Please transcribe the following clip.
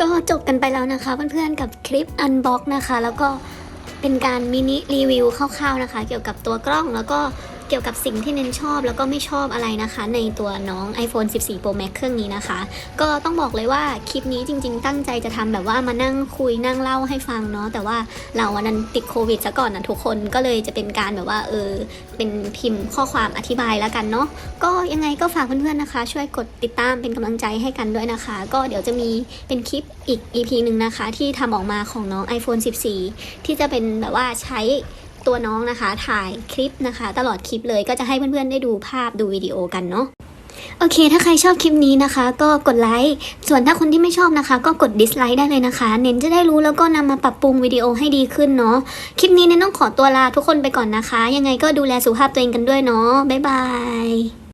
ก็จบกันไปแล้วนะคะเพื่อนๆกับคลิปอันบ็อกนะคะ แล้วก็เป็นการมินิรีวิวคร่าวๆนะคะ เกี่ยวกับตัวกล้องแล้วก็ เกี่ยวกับสิ่งที่เน้นชอบแล้วก็ไม่ชอบอะไรนะคะ ในตัวน้อง iPhone 14 Pro Max เครื่องนี้นะคะ ก็ต้องบอกเลยว่าคลิปนี้จริง ๆ ตั้งใจจะทำแบบว่ามานั่งคุยนั่งเล่าให้ฟังเนาะแต่ว่าเราวันนั้นติดโควิดซะก่อนนะทุกคนก็เลยจะเป็นการแบบว่าเออเป็นพิมพ์ข้อความอธิบายแล้วกันเนาะก็ยังไงก็ฝากเพื่อนๆนะคะ ช่วยกดติดตามเป็นกำลังใจให้กันด้วยนะคะ ก็เดี๋ยวจะมีเป็นคลิปอีก EP หนึ่งนะคะ ที่ทำออกมาของน้อง iPhone 14 ที่จะเป็นแบบว่าใช้ ตัวน้องนะคะ ถ่ายคลิปนะคะ ตลอดคลิปเลยก็จะให้เพื่อนๆได้ดูภาพดูวิดีโอกันเนาะโอเค ถ้าใครชอบคลิปนี้นะคะ ก็กดไลค์ ส่วนถ้าคนที่ไม่ชอบนะคะ ก็กดดิสไลค์ได้เลยนะคะ เน้นจะได้รู้แล้วก็นำมาปรับปรุงวิดีโอให้ดีขึ้นเนาะ คลิปนี้เน้นต้องขอตัวลาทุกคนไปก่อนนะคะ ยังไงก็ดูแลสุขภาพตัวเองกันด้วยเนาะ บ๊ายบาย